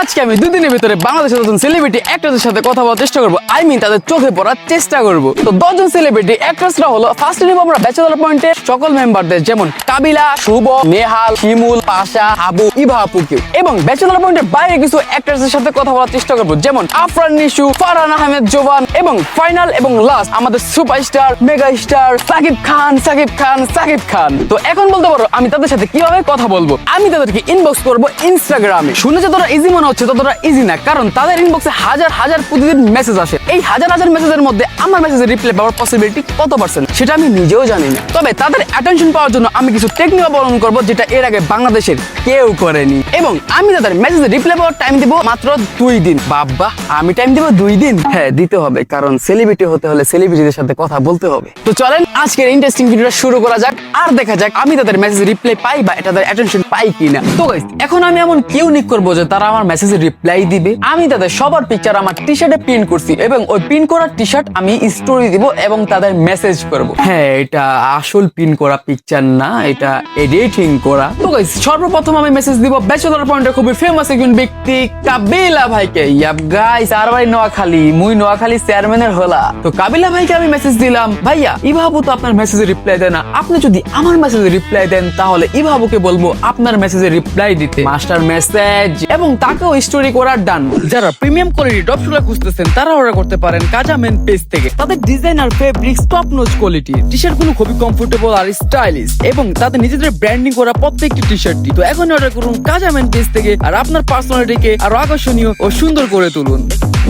আজকে আমি দুদিনের ভিতরে বাংলাদেশের দশজন সেলিব্রিটি অ্যাক্টরদের সাথে কথা বলার চেষ্টা করব। আই মিন তাদের চোখে পড়ার চেষ্টা করব। তো দশজন সেলিব্রিটি অ্যাক্ট্রেসরা হলো ফার্স্ট নিব আমরা ব্যাচেলর পয়েন্টের সকল মেম্বারদের যেমন কাবিলা, শুভ, নেহাল, শিমুল, পাশা আবু ইভা আপুকে এবং ব্যাচেলর পয়েন্টের বাইরে কিছু অ্যাক্ট্রেসের সাথে কথা বলার চেষ্টা করব, যেমন আফরান নিশু, ফারহান আহমেদ, জোবান এবং ফাইনাল এবং লাস্ট আমাদের superstar mega star Shakib Khan Shakib Khan Shakib Khan. তো এখন বলতে পারো, আমি তাদের সাথে কীভাবে কথা বলব? আমি তাদেরকে ইনবক্স করব ইনস্টাগ্রামে শুনেছে যতটা ইজি মনে হচ্ছে ততটা ইজি না, কারণ তাদের ইনবক্সে হাজার হাজার প্রতিদিন মেসেজ আসে। এই হাজার হাজার মেসেজের মধ্যে আমার মেসেজের রিপ্লাই পাওয়ার পসিবিলিটি কত পার্সেন্ট সেটা আমি নিজেও জানি না। তবে তাদের অ্যাটেনশন পাওয়ার জন্য আমি কিছু টেকনিক অবলম্বন করব যেটা এর আগে বাংলাদেশের কেউ করেনি। এবং আমি তাদের মেসেজে রিপ্লাই পাওয়ার টাইম দিব মাত্র দুই দিন। বাবা আমি টাইম দিব দুই দিন? হ্যাঁ দিতে হবে, কারণ সেলিব্রিটি হতে হলে সেলিব্রিটিদের সাথে কথা বলতে হবে। তো চলেন, আজকের ইন্টারেস্টিং ভিডিওটা শুরু করা যাক। আর দেখা যাক আমি তাদের মেসেজ রিপ্লাই পাই বা এটা তাদের অ্যাটেনশন পাই কিনা। তো এখন আমি এমন কেউ নিক করব যে তারা আমার মেসেজে রিপ্লাই দিবে। আমি তাদের সবার পিকচার আমার টি শার্টে প্রিন্ট করছি এবং ওই পিন করা টি শার্ট আমি স্টোরি দিব এবং তাদের মেসেজ করব। হ্যাঁ এটা আসল পিন করা পিকচার না, এটা এডিটিং করা। তো গাইস সর্বপ্রথম আমি মেসেজ দিব ব্যাচেলর পয়েন্টে খুবই ফেমাস একজন ব্যক্তি কাবিলা ভাইকে। ইয়াব গাইস আর ভাই নোয়াখালী, মুই নোয়াখালী চেয়ারম্যানের হলা। তো কাবিলা ভাইকে আমি মেসেজ দিলাম, ভাইয়া, ইভাবু তো আপনার মেসেজে রিপ্লাই দেয় না। আপনি যদি আমার মেসেজে রিপ্লাই দেন, তাহলে ইভাবুকে বলব আপনার মেসেজে রিপ্লাই দিতে। মাস্টার মেসেজ এবং তাকেও স্টোরি করার ডান যারা প্রিমিয়াম কোয়ালিটি ডপসগুলো খুঁজতেছেন তারা অর্ডার করতে পারেন কাজা মেন পেজ থেকে। তাদের ডিজাইন আর ফেব্রিক্স টপ নোজ কোয়ালিটি টি শার্টগুলো খুবই কমফোর্টেবল আর স্টাইলিশ এবং তাদের নিজেদের ব্র্যান্ডিং করা প্রত্যেকটি টি শার্টটি তো এখন অর্ডার করুন কাজা মেন পেজ থেকে আর আপনার পার্সোনালিটিকে আরও আকর্ষণীয় ও সুন্দর করে তুলুন।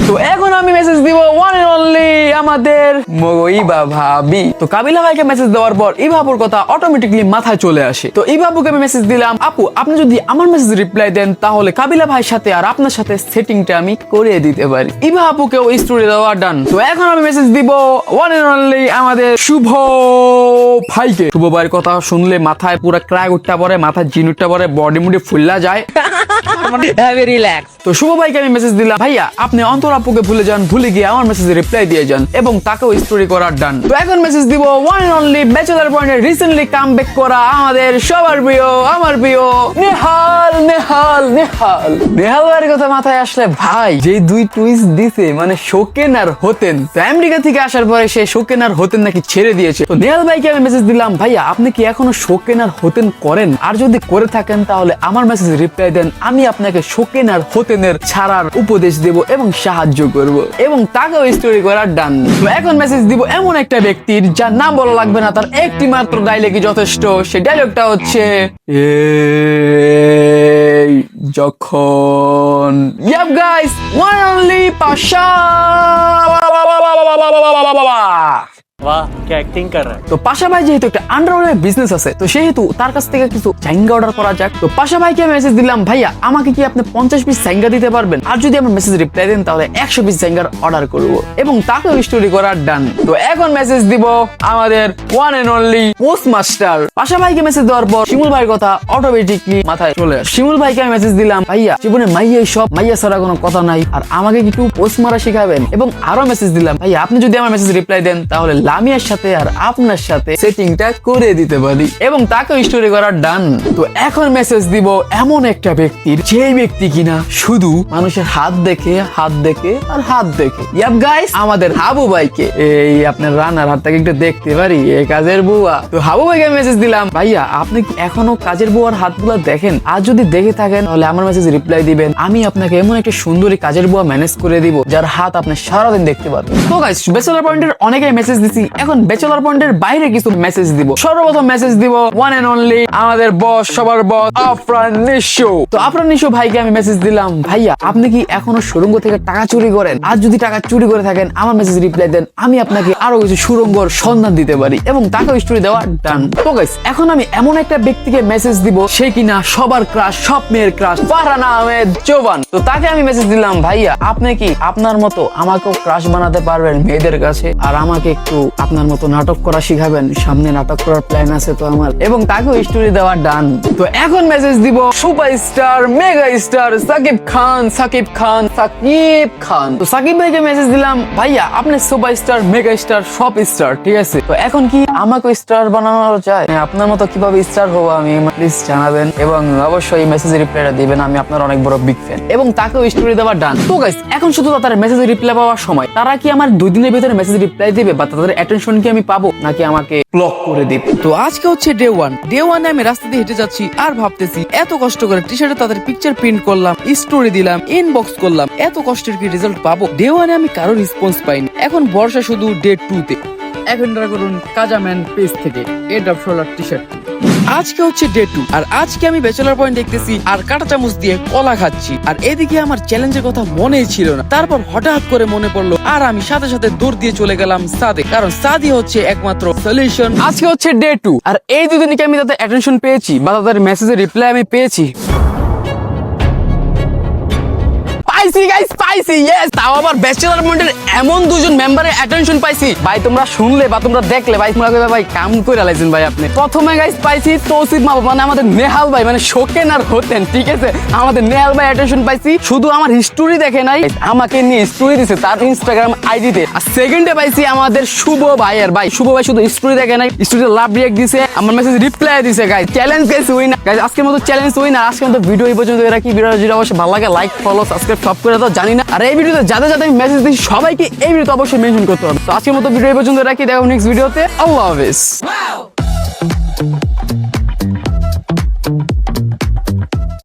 তো এখন আমি মেসেজ দিব ওয়ান এন্ড অনলি আমাদের। মগইবা ভাবি। তো কাবিলা ভাইকে মেসেজ দেওয়ার পর ইভাবুর কথা অটোমেটিকলি মাথায় চলে আসে। তো ইভাবুকে আমি মেসেজ দিলাম আপু আপনি যদি আমার মেসেজ রিপ্লাই দেন তাহলে কাবিলা ভাইয়ের সাথে আর আপনার সাথে সেটিংটা আমি করে দিতে পারি। ইভা আপুকেও স্টোরি দেওয়া ডান তো এখন আমি মেসেজ দিব ওয়ান এন্ড অনলি আমাদের শুভ ভাইকে। শুভ ভাইয়ের কথা শুনলে মাথায় পুরো ক্র্যাক উঠটা পরে মাথায় জিন উঠটা পরে বডি মুডি ফুল্লা যায়। রিল্যাক্স তো শুভ ভাইকে আমি মেসেজ দিলাম, ভাইয়া, আপনি অন্তর আপুকে ভুলে যান, ভুলে গিয়ে আমার রিপ্লাই দিয়ে যান এবং তাকেও স্টোরি করার ডান তো এখন মেসেজ দিব ওয়ান এন্ড অনলি ব্যাচেলার পয়েন্টে রিসেন্টলি কাম ব্যাক করা আমাদের সবার প্রিয়, আমার প্রিয় নেহাল নেহাল নেহাল। নেহাল ভাইয়ের কথা মাথায় আসলে, ভাই যে দুই টুইস্ট দিছে মানে শোকেন আর হতেন। তো আমেরিকা থেকে আসার পরে সে শোকেন আর হতেন নাকি ছেড়ে দিয়েছে। তো নেহাল ভাইকে আমি মেসেজ দিলাম, ভাইয়া, আপনি কি এখনও শোকেন আর হতেন করেন? আর যদি করে থাকেন, তাহলে আমার মেসেজ রিপ্লাই দেন আমি আপনাকে শোকেন আর হতেনের ছাড়ার উপদেশ দেব এবং সাহায্য করব। এবং তাকেও স্টোরি করার ডান এখন মেসেজ দিব এমন একটা ব্যক্তির, যার নাম বলা লাগবে না, তার একটি মাত্র ডায়লগই যথেষ্ট। সে ডায়লগটা হচ্ছে যখন yup guys one only Pasha তো পাশা ভাই যেহেতু একটা বিজনেস আছে, তো সেহেতু তার কাছ থেকে কিছু চাইঙ্গা অর্ডার করা যাক। তো পাশা ভাইকে মেসেজ দিলাম, ভাইয়া, আমাকে কি আপনি পঞ্চাশ পিস চাইঙ্গা দিতে পারবেন? আর যদি আমার মেসেজ রিপ্লাই দেন, তাহলে একশো পিস চাইঙ্গার অর্ডার এবং স্টোরি করার ডান তো এখন মেসেজ দিব আমাদের one and only post master Pasha ভাইকে মেসেজ দেওয়ার পর শিমুল ভাইয়ের কথা অটোমেটিকলি মাথায় চলে আসে। শিমুল ভাইকে আমি মেসেজ দিলাম, ভাইয়া, জীবনে মাইয়া সব, মাইয়া ছাড়া কোনো কথা নাই। আর আমাকে কি পোস্ট মারা শিখাবেন? এবং আরও মেসেজ দিলাম, ভাইয়া, আপনি যদি আমার মেসেজ রিপ্লাই দেন, তাহলে লামিয়ার সাথে আর আপনার সাথে সেটিংটা করে দিতে পারি। এবং তাকে স্টোরি করার ডান তো এখন মেসেজ দিব এমন একটা ব্যক্তির যে ব্যক্তি কিনা শুধু মানুষের হাত দেখে হাত দেখে আর হাত দেখে। ইয়াপ গাইস আমাদের হাবু ভাইকে, এই আপনার রান্নার হাতটাকে একটু দেখতে পারি এই কাজের বুয়া। তো হাবু ভাইকে মেসেজ দিলাম, ভাইয়া, আপনি কি এখনও কাজের বুয়ার হাতগুলো দেখেন? আর যদি দেখে থাকেন, তাহলে আমার মেসেজ রিপ্লাই দিবেন। আমি আপনাকে এমন একটা সুন্দরী কাজের বুয়া ম্যানেজ করে দিব, যার হাত আপনি সারাদিন দেখতে পারবেন। তো গাইস ব্যাচেলার পয়েন্টের অনেকেই মেসেজ দিছি এখন ব্যাচেলার পয়েন্টের বাইরে কিছু মেসেজ দিব। সর্বপ্রথম মেসেজ দিব ওয়ান এন্ড অনলি আমাদের বস সবার বস আফরান নিশো তো আফরান নিশো ভাইকে আমি মেসেজ দিলাম, ভাইয়া, আপনি কি এখনও সুরঙ্গ থেকে টাকা চুরি করেন? আর যদি টাকা চুরি করে থাকেন, আমার মেসেজ রিপ্লাই দেন, আমি আপনাকে আরও কিছু সুরঙ্গর সন্ধান দিতে পারি এবং তাকেও স্টোরি দেওয়া ডান তো গাইস এখন আমি এমন একটা ব্যক্তিকে মেসেজ দিব, সে কিনা সবার ক্রাশ সব মেয়ের ক্রাশ ফারহান আহমেদ জোবান তো তাকে আমি মেসেজ দিলাম, ভাইয়া, আপনি কি আপনার মতো আমাকেও ক্রাশ বানাতে পারবেন মেয়েদের কাছে? আর আমাকে একটু আপনার মতো নাটক করা শিখাবেন সামনে নাটক করার প্ল্যান আছে তো আমার। এবং তাকেও স্টোরি দেওয়া ডান তো এখন মেসেজ দিব super star mega star Shakib Khan Shakib Khan Shakib Khan. তো সাকিব ভাইকে মেসেজ দিলাম ভাইয়া আপনি সুপার স্টার মেগা স্টার সব স্টার ঠিক আছে? তো এখন কি আমাকে স্টার বানানো যায়? হ্যাঁ, আপনার মতো কীভাবে স্টার হব আমি প্লিজ জানাবেন। এবং অবশ্যই মেসেজের রিপ্লাইটা দিবেন আমি আপনার অনেক বড় বিগ ফ্যান এবং তাকেও স্টোরি দেওয়া ডান তো গাইস এখন শুধু তাদের মেসেজ রিপ্লাই পাওয়ার সময়। তারা কি আমার দুই দিনের ভিতরে মেসেজ রিপ্লাই দিবে বা তাদের অ্যাটেনশন কি আমি পাবো? নাকি আমাকে ব্লক করে দেবে? তো আজকে হচ্ছে ডে ওয়ান ডে ওয়ানে আমি রাস্তা দিয়ে হেঁটে যাচ্ছি আর ভাবতেছি, এত কষ্ট করে টি শার্টে তাদের পিকচার প্রিন্ট করলাম স্টোরি দিলাম ইনবক্স করলাম, এত কষ্টের কি রেজাল্ট পাবো? ডে ওয়ানে আমি কারও রেসপন্স পাইনি। এখন বর্ষা শুধু ডে টু তে। এখন করুন কাজাম্যান পেজ থেকে এ শোলার টি। শার্ট আজকে হচ্ছে ডে টু আর আজকে আমি ব্যাচেলার পয়েন্ট দেখতেছি আর কাটা চামচ দিয়ে কলা খাচ্ছি। আর এদিকে আমার চ্যালেঞ্জের কথা মনেই ছিল না। তারপর হঠাৎ করে মনে পড়ল, আর আমি সাথে সাথে দূর দিয়ে চলে গেলাম সাদে। কারণ সাদি হচ্ছে একমাত্র সলিউশন আজকে হচ্ছে ডে টু আর এই দুদিনকে আমি তাদের অ্যাটেনশন পেয়েছি বা তাদের মেসেজের রিপ্লাই আমি পেয়েছি। গাইস ইয়েস তাও আবার ব্যাচেলার এমন দুজন মেম্বারের অ্যাটেনশন পাইছি। ভাই, তোমরা শুনলে বা তোমরা দেখলে, ভাই, তোমরা ভাই, কাম লাইছেন ভাই আপনি। প্রথমে গাইস তৌসিফ মানে আমাদের নেহাল ভাই মানে শোকেন আর হতেন, ঠিক আছে? আমাদের নেহাল ভাই অ্যাটেনশন পাইছি, শুধু আমার হিস্টোরি দেখে নাই, আমাকে নিয়ে স্টোরি দিছে তার ইনস্টাগ্রাম আইডিতে আর সেকেন্ডে পাইছি আমাদের শুভ ভাইয়ের, ভাই, শুভ ভাই শুধু স্টোরি দেখে নাই স্টোরিতে লাভ রিয়েক্ট দিছে, আমার মেসেজ রিপ্লাই দিছে guys challenge guys win guys আজকের মতো চ্যালেঞ্জ উইন আজকের মতো ভিডিও এই পর্যন্ত, এরা কি ভিডিও অবশ্যই ভালো লাগে লাইক ফলো সাবস্ক্রাইব সব করে দাও, জানি না। আর এই ভিডিওতে যাদের যাদের আমি মেসেজ দিই সবাইকে এই ভিডিওতে অবশ্যই মেনশন করতে হবে। তো আজকের মতো ভিডিও এই পর্যন্ত রাখি, দেখো নেক্সট ভিডিওতে আল্লাহ হাফেজ।